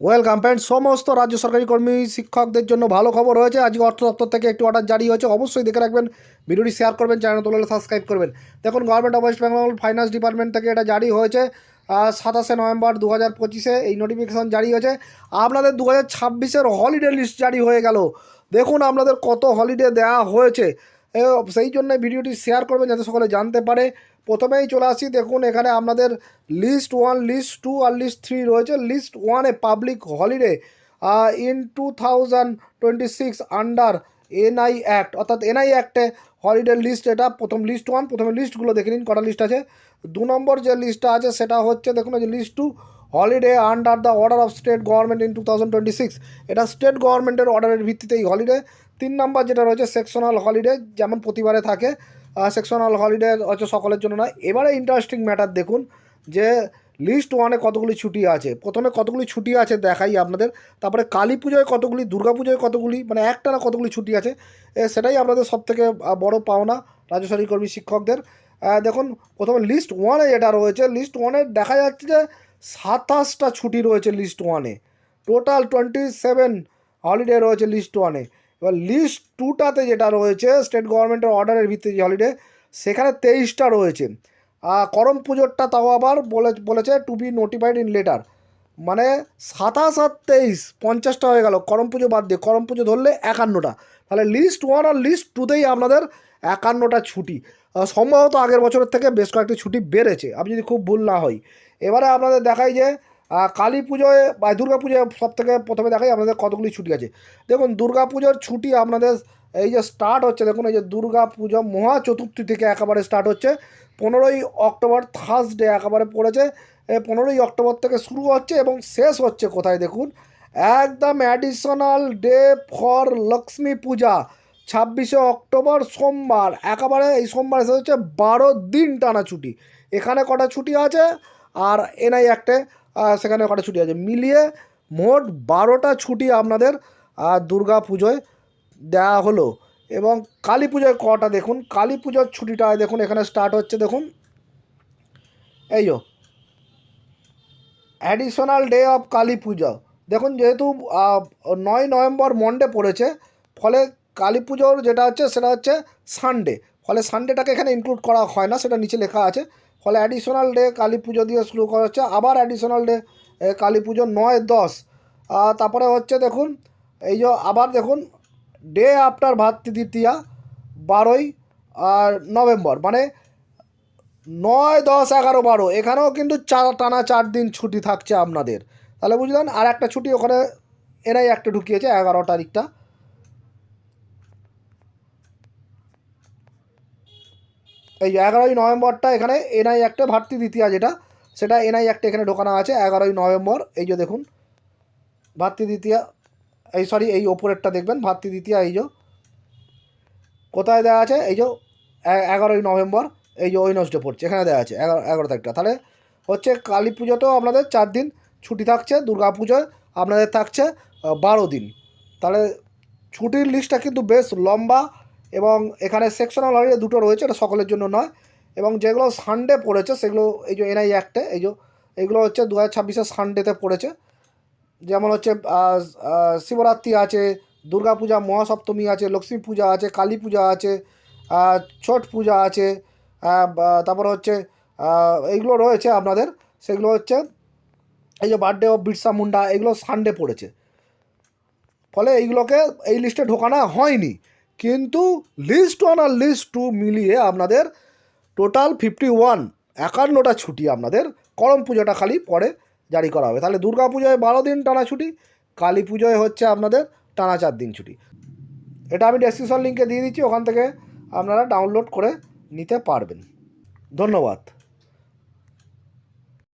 Welcome friend সমস্ত রাজ্য সরকারি কর্মী, শিক্ষকদের জন্য ভালো খবর হয়েছে আজকে অর্থ দপ্তর থেকে একটি অর্ডার জারি হয়েছে। অবশ্যই দেখে রাখবেন, ভিডিওটি শেয়ার করবেন চ্যানেল তোলে সাবস্ক্রাইব করবেন। দেখুন government of West Bengal finance department থেকে এটা জারি হয়েছে সাতাশে নভেম্বর দু হাজার পঁচিশে। এই নোটিফিকেশান জারি হয়েছে। আপনাদের দু হাজার ছাব্বিশের হলিডে লিস্ট জারি হয়ে গেল। দেখুন, আপনাদের কত হলিডে দেওয়া হয়েছে। সেই জন্য ভিডিওটি শেয়ার করবেন যাতে সকলে জানতে পারে। প্রথমেই চলে আসি, দেখুন এখানে আপনাদের লিস্ট ওয়ান লিস্ট টু আর লিস্ট থ্রি রয়েছে। লিস্ট ওয়ানে public holiday in two twenty six under NI act অর্থাৎ এনআই অ্যাক্টে হলিডে লিস্ট এটা প্রথম লিস্ট ওয়ান প্রথমে লিস্টগুলো দেখে নিন, কটা লিস্ট আছে। দু নম্বর যে লিস্টটা আছে, সেটা হচ্ছে, দেখুন যে list two holiday under the order of state government in two thousand twenty six এটা স্টেট গভর্নমেন্টের অর্ডারের ভিত্তিতে এই হলিডে তিন নম্বর যেটা রয়েছে সেকশনাল হলিডে যেমন প্রতিবারে থাকে সেকশনাল হলিডে হচ্ছে সকলের জন্য নয়। এবারে ইন্টারেস্টিং ম্যাটার দেখুন যে লিস্ট ওয়ানে কতগুলি ছুটি আছে। প্রথমে কতগুলি ছুটি আছে দেখাই আপনাদের। তারপরে কালী পুজোয় কতগুলি, দুর্গা পুজোয় কতগুলি মানে একটা না কতগুলি ছুটি আছে সেটাই আপনাদের সবথেকে বড় পাওনা রাজ্য সরকারি কর্মী শিক্ষকদের। দেখুন, প্রথমে লিস্ট ওয়ানে যেটা রয়েছে লিস্ট ওয়ানে দেখা যাচ্ছে যে সাতাশটা ছুটি রয়েছে লিস্ট ওয়ানে টোটাল টোয়েন্টি সেভেন হলিডে রয়েছে লিস্ট ওয়ানে এবার লিস্ট টুটাতে যেটা রয়েছে স্টেট গভর্নমেন্টের অর্ডারের ভিত্তিতে যে হলিডে সেখানে তেইশটা রয়েছে। করম পুজোরটা তাও আবার বলে, বলেছে to be notified in letter মানে সাতাশ আর তেইশ, পঞ্চাশটা হয়ে গেল। করম পুজো বাদ দিয়ে, করম পুজো ধরলে একান্নটা। তাহলে লিস্ট ওয়ান আর লিস্ট টুতেই আপনাদের একান্নটা ছুটি। সম্ভবত আগের বছরের থেকে বেশ কয়েকটি ছুটি বেড়েছে আমি যদি খুব ভুল না হই। এবারে আপনাদের দেখাই যে কালী পুজোয় বা দুর্গা পুজোয় সব থেকে প্রথমে দেখাই আপনাদের কতগুলি ছুটি আছে। দেখুন, দুর্গা পুজোর ছুটি আপনাদের এই যে স্টার্ট হচ্ছে, দেখুন এই যে দুর্গা পুজো মহা চতুর্থী থেকে একেবারে স্টার্ট হচ্ছে। পনেরোই অক্টোবর থার্সডে একেবারে পড়েছে। পনেরোই অক্টোবর থেকে শুরু হচ্ছে এবং শেষ হচ্ছে কোথায় দেখুন? একদম additional day for Lakshmi Puja ছাব্বিশে অক্টোবর সোমবার একেবারে এই সোমবার শেষ হচ্ছে বারো দিন টানা ছুটি। এখানে কটা ছুটি আছে? আর এনআই আহ, সেখানে কটা ছুটি আছে? মিলিয়ে মোট বারোটা ছুটি আপনাদের দুর্গা পুজোয় দেওয়া হলো। এবং কালী পুজোয় কটা দেখুন? কালী পুজোর ছুটিটা দেখুন এখানে স্টার্ট হচ্ছে দেখুন। এই অ্যাডিশনাল ডে অফ কালী পুজো। দেখুন যেহেতু নয় নভেম্বর মন্ডে পড়েছে, ফলে কালী পুজোর যেটা হচ্ছে সেটা হচ্ছে সানডে। ফলে সানডেটাকে এখানে ইনক্লুড করা হয় না, সেটা নিচে লেখা আছে। ফলে অ্যাডিশনাল ডে কালী পুজো দিয়ে শুরু করা হচ্ছে, আবার অ্যাডিশনাল ডে কালী পুজো নয় দশ। তারপরে হচ্ছে দেখুন, এই যে আবার দেখুন ডে আফটার ভাতৃদ্বিতীয়া বারোই আর নভেম্বর মানে নয় দশ এগারো বারো, এখানেও কিন্তু চার টানা চার দিন ছুটি থাকছে আপনাদের। তাহলে বুঝলেন, আর একটা ছুটি ওখানে, এরাই একটা ঢুকিয়েছে এগারো তারিখটা। এই যে এগারোই নভেম্বরটা এখানে এনআই একটা ভাতৃ দ্বিতীয়া যেটা, সেটা এনআই একটা এখানে ঢোকানো আছে এগারোই নভেম্বর। এই যে দেখুন ভাতৃ দ্বিতীয়া, এই সরি, এই ওপরেরটা দেখবেন ভাতৃ দ্বিতীয়া, এই যে। কোথায় দেওয়া আছে? এই যে এগারোই নভেম্বর, এই যে ওয়েনসডে পড়ছে, এখানে দেওয়া আছে, এগারো এগারো তারিখটা। তাহলে হচ্ছে কালী পুজোতেও আপনাদের চার দিন ছুটি থাকছে দুর্গা পুজোয় আপনাদের থাকছে বারো দিন। তাহলে ছুটির লিস্টটা কিন্তু বেশ লম্বা এবং এখানে সেকশনাল হলিডে দুটো রয়েছে, এটা সকলের জন্য নয়। এবং যেগুলো সানডে পড়েছে, সেগুলো এই যে এনআই অ্যাক্টে এই যে এইগুলো হচ্ছে দু হাজার ছাব্বিশের সানডেতে পড়েছে। যেমন হচ্ছে শিবরাত্রি আছে দুর্গা পূজা মহাসপ্তমী আছে, লক্ষ্মী পূজা আছে, কালী পূজা আছে ছট পূজা আছে তারপর হচ্ছে এইগুলো রয়েছে আপনাদের। সেগুলো হচ্ছে এই যে বার্থডে অফ বিরসা মুন্ডা এগুলো সানডে পড়েছে। ফলে এইগুলোকে এই লিস্টে ঢোকানো হয়নি। কিন্তু লিস্ট ওয়ান আর লিস্ট টু মিলিয়ে আপনাদের টোটাল ফিফটি ওয়ান একান্নটা ছুটি আপনাদের করম পুজোটা খালি পরে জারি করা হবে। তাহলে দুর্গা পুজোয় বারো দিন টানা ছুটি, কালী পুজোয় হচ্ছে আপনাদের টানা চার দিন ছুটি। এটা আমি ডেসক্রিপশন লিঙ্কে দিয়ে দিচ্ছি, ওখান থেকে আপনারা ডাউনলোড করে নিতে পারবেন। ধন্যবাদ।